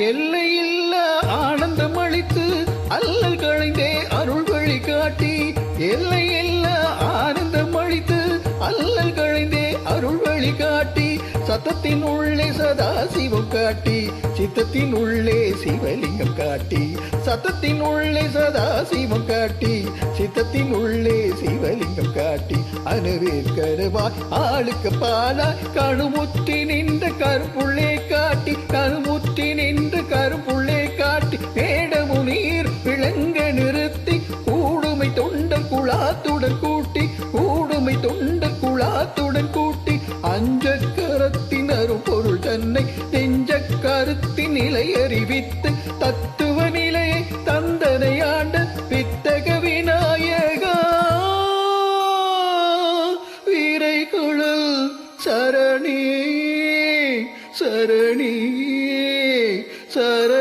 எல்லையில்ல ஆனந்தம் அளித்து அல்லல் களைந்தே அருள் வழி காட்டி எல்லையில்ல ஆனந்தம் அளித்து அல்லல் களைந்தே அருள் வழி காட்டி சத்தத்தின் உள்ளே சதா சிவம் காட்டி சித்தத்தின் உள்ளே சிவலிங்கம் காட்டி சத்தத்தின் உள்ளே சதா சிவம் காட்டி சித்தத்தின் உள்ளே சிவலிங்கம் காட்டி அணுவேல் கருவாய் ஆளுக்கு பாலா கணுமுற்றி நின்ற கருப்புள்ளே குழாத்துடன் கூட்டி கூடுமை தொண்ட குழாத்துடன் கூட்டி அஞ்ச கரத்தின் அரும்பொருள் தன்னை நெஞ்ச கருத்தின் நிலை அறிவித்து தத்துவ நிலையை தந்தனை ஆண்ட வித்தக விநாயகா. வீரைக்குழல் சரணி சரணி சரணி